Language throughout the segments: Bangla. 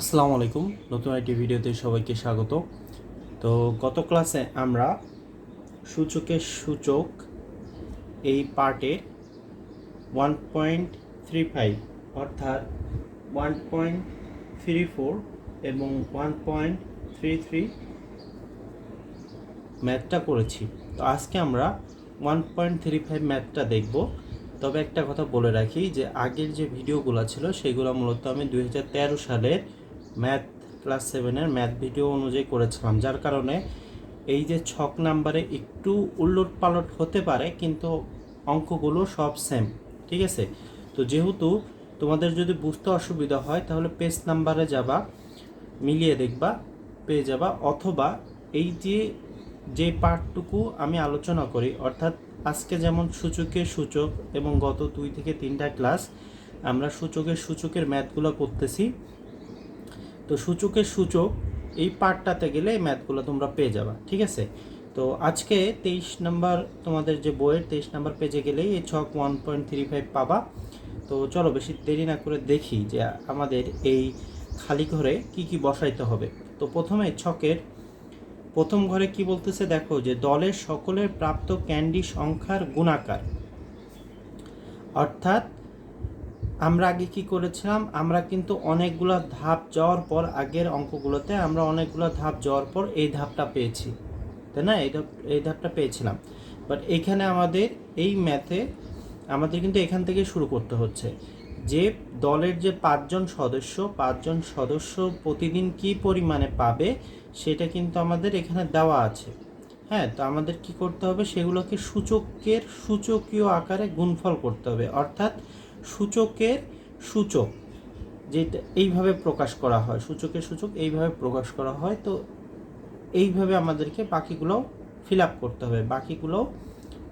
আসসালামু আলাইকুম। নতুন একটি ভিডিওতে সবাইকে স্বাগত। তো গত ক্লাসে আমরা সূচকের সূচক এই পার্টের ওয়ান পয়েন্ট থ্রি ফাইভ অর্থাৎ ওয়ান পয়েন্ট থ্রি ফোর এবং ওয়ান পয়েন্ট থ্রি থ্রি ম্যাথটা করেছি। তো আজকে আমরা ওয়ান পয়েন্ট থ্রি ফাইভ ম্যাথটা দেখব। তবে একটা কথা বলে রাখি যে আগের যে ভিডিওগুলো ছিল সেগুলো মূলত আমি দুই হাজার তেরো সালের ম্যাথ ক্লাস সেভেনের ম্যাথ ভিডিও অনুযায়ী করেছিলাম, যার কারণে এই যে ছক নাম্বারে একটু উল্লট পালট হতে পারে, কিন্তু অঙ্কগুলো সব সেম ঠিক আছে? তো যেহেতু তোমাদের যদি বুঝতে অসুবিধা হয়, তাহলে পেজ নাম্বারে যাবা, মিলিয়ে দেখবা, পেয়ে যাবা, অথবা এই যে যে পার্টটুকু আমি আলোচনা করি, অর্থাৎ আজকে যেমন সূচকের সূচক এবং গত দুই থেকে তিনটা ক্লাস আমরা সূচকের সূচকের ম্যাথগুলো করতেছি তো সূচকের সূচক এই পার্টটাতে গেলে এই ম্যাথগুলো তোমরা পেয়ে যাবা, ঠিক আছে? তো আজকে তেইশ নাম্বার তোমাদের যে বইয়ের তেইশ নাম্বার পেজে গেলেই এই ছক ওয়ান পয়েন্ট থ্রি ফাইভ পাবা। তো চলো বেশি দেরি না করে দেখি যে আমাদের এই খালি ঘরে কি কি বসাইতে হবে। তো প্রথমে ছকের প্রথম ঘরে কি বলতেছে দেখো যে দলের সকলের প্রাপ্ত ক্যান্ডি সংখ্যার গুণাকার। অর্থাৎ আমরা আগে কি করেছিলাম? আমরা কিন্তু অনেকগুলো ধাপ যাওয়ার পর আগের অঙ্কগুলোতে আমরা অনেকগুলো ধাপ যাওয়ার পর এই ধাপটা পেয়েছি। তাই না? এই ধাপ এই ধাপটা পেয়েছিলাম। বাট এখানে আমাদের এই ম্যাথে আমাদের কিন্তু এখান থেকে শুরু করতে হচ্ছে। যে দলের যে পাঁচজন সদস্য পাঁচজন সদস্য প্রতিদিন কি পরিমাণে পাবে, সেটা কিন্তু আমাদের এখানে দেওয়া আছে। হ্যাঁ তো আমাদের কি করতে হবে? সেগুলোকে সূচকের সূচকীয় আকারে গুণফল করতে হবে। অর্থাৎ সূচকের সূচক, যেটা এইভাবে প্রকাশ করা হয়, সূচকের সূচক এইভাবে প্রকাশ করা হয়, তো এইভাবে আমাদেরকে বাকিগুলো ফিল আপ করতে হবে, বাকিগুলো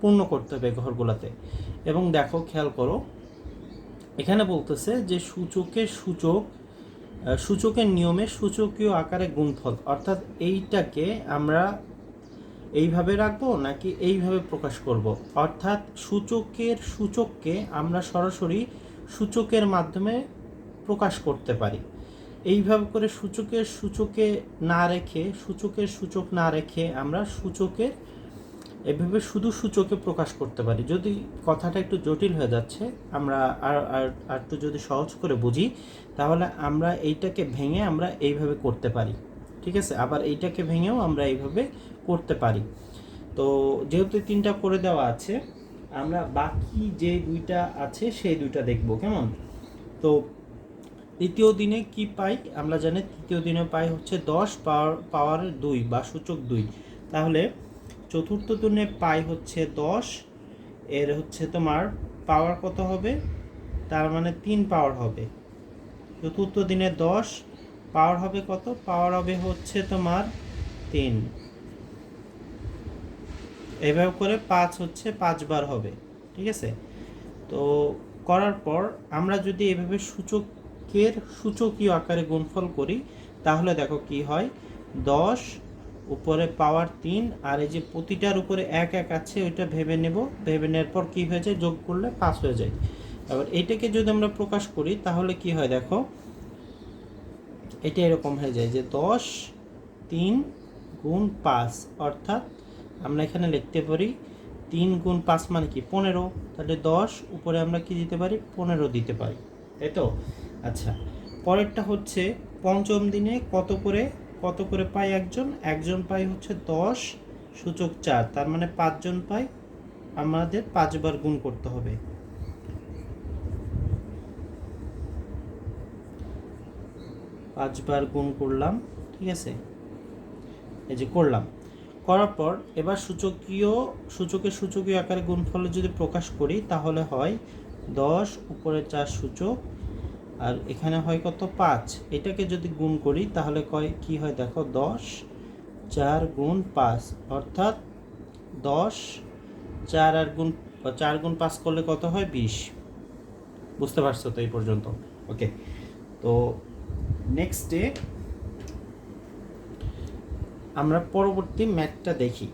পূর্ণ করতে হবে ঘরগুলোতে। এবং দেখো, খেয়াল করো, এখানে বলতেছে যে সূচকের সূচক সূচকের নিয়মে সূচকীয় আকারে গুণফল, অর্থাৎ এইটাকে আমরা এইভাবে রাখব নাকি এইভাবে প্রকাশ করব? অর্থাৎ সূচকের সূচককে আমরা সরাসরি সূচকের মাধ্যমে প্রকাশ করতে পারি। এইভাবে করে সূচকের সূচকে না রেখে, সূচকের সূচক না রেখে আমরা সূচকের, এভাবে শুধু সূচকে প্রকাশ করতে পারি। যদি কথাটা একটু জটিল হয়ে যাচ্ছে, আমরা আর আর একটু যদি সহজ করে বুঝি, তাহলে আমরা এইটাকে ভেঙে আমরা এইভাবে করতে পারি। ঠিক আছে? আবার এইটাকে ভেঙেও আমরা এইভাবে করতে পারি। তো যেহেতু তিনটা করে দেওয়া আছে, আমরা বাকি যে দুইটা আছে সেই দুইটা দেখব, কেমন? তো তৃতীয় দিনে কি পাই? আমরা জানি তৃতীয় দিনে পাই হচ্ছে দশ পাওয়ার পাওয়ার দুই বা সূচক দুই। তাহলে চতুর্থ দিনে পাই হচ্ছে দশ, এর হচ্ছে তোমার পাওয়ার কত হবে? তার মানে তিন পাওয়ার হবে। চতুর্থ দিনে দশ, পাওয়ার হবে কত? পাওয়ার হবে হচ্ছে তোমার তিন। এভাবে করে পাঁচ হচ্ছে পাঁচবার হবে, ঠিক আছে? তো করার পর আমরা যদি এভাবে সূচকের সূচকীয় আকারে গুণফল করি, তাহলে দেখো কি হয়? দশ, উপরে পাওয়ার তিন, আর এই যে প্রতিটার উপরে এক এক আছে, ওইটা ভেবে নেব। ভেবে নেওয়ার পর কী হয়ে যায়? যোগ করলে পাঁচ হয়ে যায়। এবার এইটাকে যদি আমরা প্রকাশ করি, তাহলে কি হয় দেখো? এটা এরকম হয়ে যায় যে দশ তিন গুণ পাঁচ, অর্থাৎ আমরা এখানে লিখতে পারি তিন গুণ পাঁচ মানে কি? পনেরো। তাহলে দশ, উপরে আমরা কি দিতে পারি? পনেরো দিতে পারি। তাই তো? আচ্ছা। পরেরটা হচ্ছে পঞ্চম দিনে কত করে? কত করে পাই একজন? একজন পাই হচ্ছে দশ সূচক চার। তার মানে পাঁচজন পাই আমাদের পাঁচবার গুণ করতে হবে। পাঁচবার গুণ করলাম, ঠিক আছে? এই যে করলাম। করার পর এবার সূচকীয়, সূচকের সূচকীয় আকারে গুণফলে যদি প্রকাশ করি, তাহলে হয় দশ, উপরে চার সূচক, আর এখানে হয় কত? পাঁচ। এটাকে যদি গুণ করি, তাহলে কয়, কি হয় দেখো? দশ, চার গুণ পাঁচ। অর্থাৎ দশ, চার আর গুণ, চার গুণ পাঁচ করলে কত হয়? বিশ। বুঝতে পারছ তো এই পর্যন্ত? ওকে তো নেক্সট ডে আমরা পরবর্তী ম্যাথটা দেখি,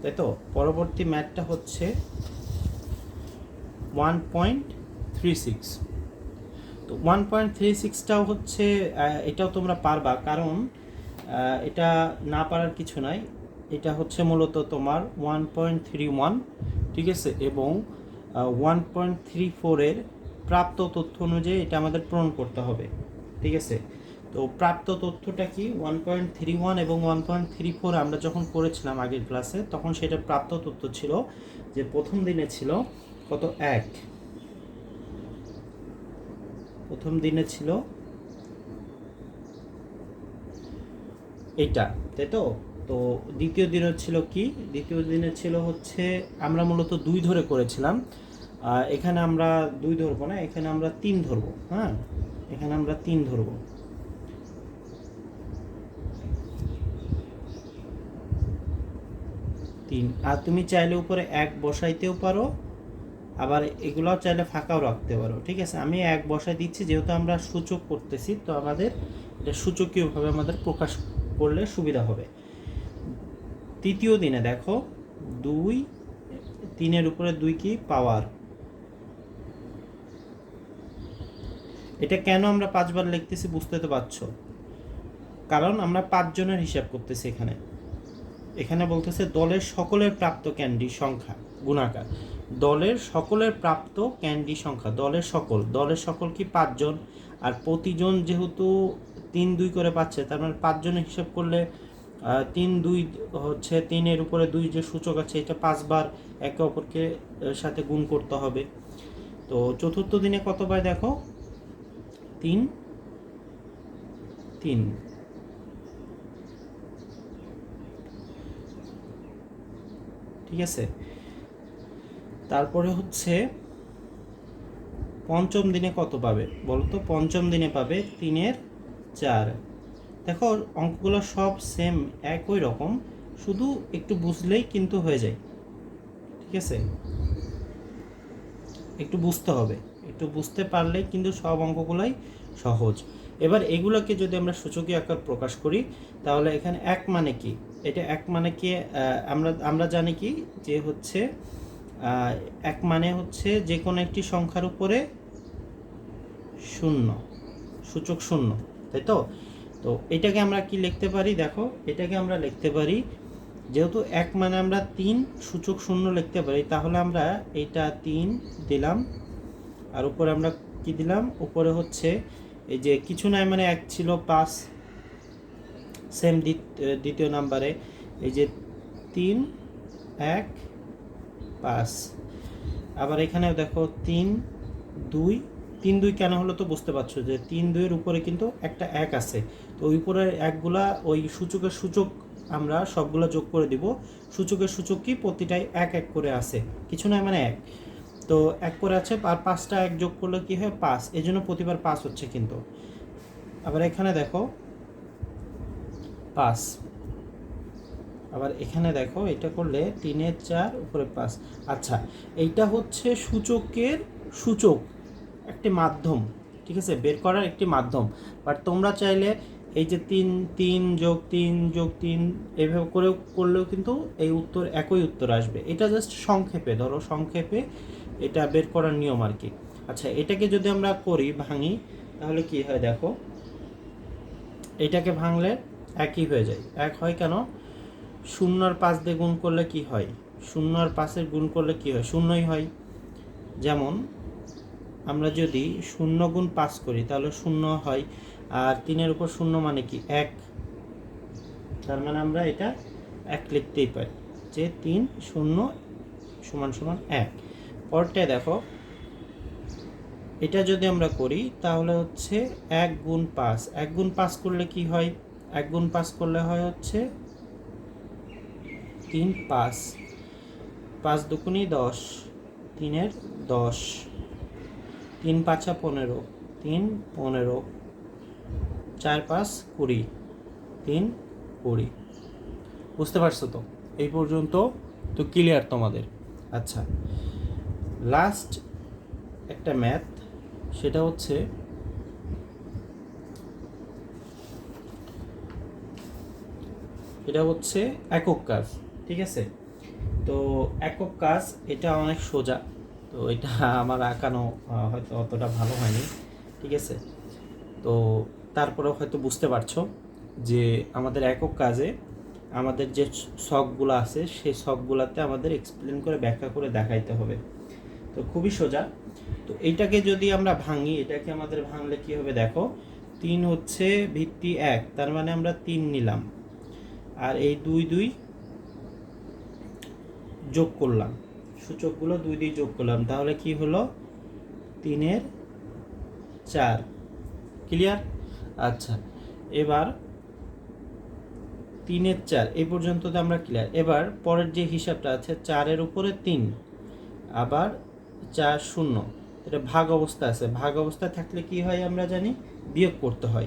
তাই তো? পরবর্তী ম্যাথটা হচ্ছে ওয়ান পয়েন্ট থ্রি সিক্স তো ওয়ান পয়েন্ট থ্রি সিক্সটাও হচ্ছে এটাও তোমরা পারবা, কারণ এটা না পারার কিছু নাই। এটা হচ্ছে মূলত তোমার ওয়ান পয়েন্ট থ্রি ওয়ান ঠিক আছে? এবং ওয়ান পয়েন্ট থ্রি ফোরের প্রাপ্ত তথ্য অনুযায়ী এটা আমাদের পূরণ করতে হবে, ঠিক আছে? তো প্রাপ্ত তথ্যটা কি? ওয়ান পয়েন্ট থ্রি ওয়ান এবং ওয়ান পয়েন্ট থ্রি ফোর আমরা যখন করেছিলাম আগের ক্লাসে, তখন সেটা প্রাপ্ত তথ্য ছিল যে প্রথম দিনে ছিল কত? এক। প্রথম দিনে ছিল এইটা, তাই তো? তো দ্বিতীয় দিনে ছিল কি? দ্বিতীয় দিনে ছিল হচ্ছে আমরা মূলত দুই ধরে করেছিলাম। এখানে আমরা দুই ধরবো না, এখানে আমরা তিন ধরবো হ্যাঁ? এখানে আমরা তিন ধরবো। তিন। আর তুমি চাইলে উপরে এক বসাইতেও পারো, আবার এগুলাও চাইলে ফাঁকাও রাখতে পারো, ঠিক আছে? আমি এক বসাই দিচ্ছি, যেহেতু আমরা সূচক করতেছি, তো আমাদের এটা সূচকীয়ভাবে আমাদের প্রকাশ করলে সুবিধা হবে। তৃতীয় দিনে দেখো, দুই, তিনের উপরে দুই কি? পাওয়ার। এটা কেন আমরা পাঁচবার লিখতেছি বুঝতে তো পারছ? কারণ আমরা পাঁচজনের হিসাব করতেছি এখানে। এখানে বলতেছে দলের সকলের প্রাপ্ত ক্যান্ডি সংখ্যা, গুণাকার। দলের সকলের প্রাপ্ত ক্যান্ডি সংখ্যা, দলের সকল দলের সকল কি পাঁচজন? আর প্রতিজন যেহেতু তিন দুই করে পাচ্ছে, তার মানে পাঁচজনের হিসাব করলে তিন দুই হচ্ছে তিনের উপরে দুই যে সূচক আছে, এটা পাঁচবার একে অপরকে সাথে গুণ করতে হবে। তো চতুর্থ দিনে কতবার দেখো? তিন তিন। ঠিক আছে? তারপরে হচ্ছে পঞ্চম দিনে কত পাবে? বলো তো পঞ্চম দিনে পাবে তিনের চার। দেখো, অঙ্কগুলো সব সেম একই রকম, শুধু একটু বুঝলেই কিন্তু হয়ে যায়। ঠিক আছে? একটু বুঝতে হবে। একটু বুঝতে পারলেই কিন্তু সব অঙ্কগুলাই সহজ। এবার এগুলোকে যদি আমরা সূচকীয় আকার প্রকাশ করি, তাহলে এখানে এক মানে কি? এটা এক মানে কি আমরা আমরা জানি কি যে হচ্ছে এক মানে হচ্ছে যে কোনো একটি সংখ্যার উপরে শূন্য, সূচক শূন্য, তাই তো? তো এটাকে আমরা কি লিখতে পারি? দেখো, এটাকে আমরা লিখতে পারি, যেহেতু এক মানে আমরা তিন সূচক শূন্য লিখতে পারি, তাহলে আমরা এটা তিন দিলাম, আর উপরে আমরা কি দিলাম? উপরে হচ্ছে এই যে কিছু নাই মানে এক ছিল পাঁচ সেম দ্বিতীয় নাম্বারে এই যে তিন, এক, পাঁচ। আবার এখানেও দেখো তিন, দুই। তিন, দুই কেন হলো তো বুঝতে পারছ যে তিন, দুইয়ের উপরে কিন্তু একটা এক আছে। তো ওই উপরের একগুলা, ওই সূচকের সূচক আমরা সবগুলো যোগ করে দিব। সূচকের সূচক কি? প্রতিটাই এক এক করে আছে। কিছু নয় মানে এক। তো এক করে আছে, আর পাঁচটা এক যোগ করলে কি হয়? পাঁচ। এই জন্য প্রতিবার পাঁচ হচ্ছে কিন্তু। আবার এখানে দেখো পাঁচ। আবার এখানে দেখো, এটা করলে তিনের চার, উপরে পাঁচ। আচ্ছা এইটা হচ্ছে সূচকের সূচক, একটি মাধ্যম, ঠিক আছে? বের করার একটি মাধ্যম। বাট তোমরা চাইলে এই যে তিন তিন যোগ তিন যোগ তিন, এভাবে করেও, করলেও কিন্তু এই উত্তর, একই উত্তর আসবে। এটা জাস্ট সংক্ষেপে, ধরো সংক্ষেপে এটা বের করার নিয়ম আর কি। আচ্ছা এটাকে যদি আমরা করি ভাঙি, তাহলে কি হয় দেখো? এটাকে ভাঙলে একই হয়ে যায়। এক হয় কেন? শূন্য আর পাঁচ দিয়ে গুণ করলে কি হয়? শূন্য আর পাঁচের গুণ করলে কি হয়? শূন্যই হয়। যেমন, আমরা যদি শূন্য গুণ পাঁচ করি, তাহলে শূন্য হয়। আর তিনের উপর শূন্য মানে কি? এক। তার মানে আমরা এটা এক লিখতেই পারি যে তিন শূন্য সমান সমান এক। পরটায় দেখো, এটা যদি আমরা করি, তাহলে হচ্ছে এক গুণ পাঁচ। এক গুণ পাঁচ করলে কি হয়? এক গুণ পাঁচ করলে হয় হচ্ছে তিন পাঁচ। পাঁচ দুগুণই দশ, তিনের দশ। তিন পাঁচা পনেরো, তিন পনেরো। চার পাঁচ কুড়ি, তিন কুড়ি। বুঝতে পারছ তো? এই পর্যন্ত তো ক্লিয়ার তোমাদের। আচ্ছা লাস্ট একটা ম্যাথ সেটা হচ্ছে এটা হচ্ছে একক কাজ, ঠিক আছে? তো একক কাজ, এটা অনেক সোজা। তো এটা আমার আঁকানো হয়তো অতটা ভালো হয়নি, ঠিক আছে? তো তারপরেও হয়তো বুঝতে পারছ যে আমাদের একক কাজে আমাদের যে শখগুলো আছে, সেই শখগুলোতে আমাদের এক্সপ্লেন করে, ব্যাখ্যা করে দেখাইতে হবে। তো খুবই সোজা। তো এইটাকে যদি আমরা ভাঙি, এটাকে আমাদের ভাঙলে কি হবে দেখো? তিন হচ্ছে ভিত্তি এক, তার মানে আমরা তিন নিলাম। আর এই দুই দুই যোগ করলাম। সূচকগুলো দুই দুই যোগ করলাম। তাহলে কি হলো? তিনের চার। ক্লিয়ার আচ্ছা। এবার তিনের চার। এই পর্যন্ত তো আমরা ক্লিয়ার এবার পরের যে হিসাবটা আছে, চারের উপরে তিন। আবার চার শূন্য। এটা ভাগ অবস্থা আছে। ভাগ অবস্থা থাকলে কি হয় আমরা জানি? বিয়োগ করতে হয়।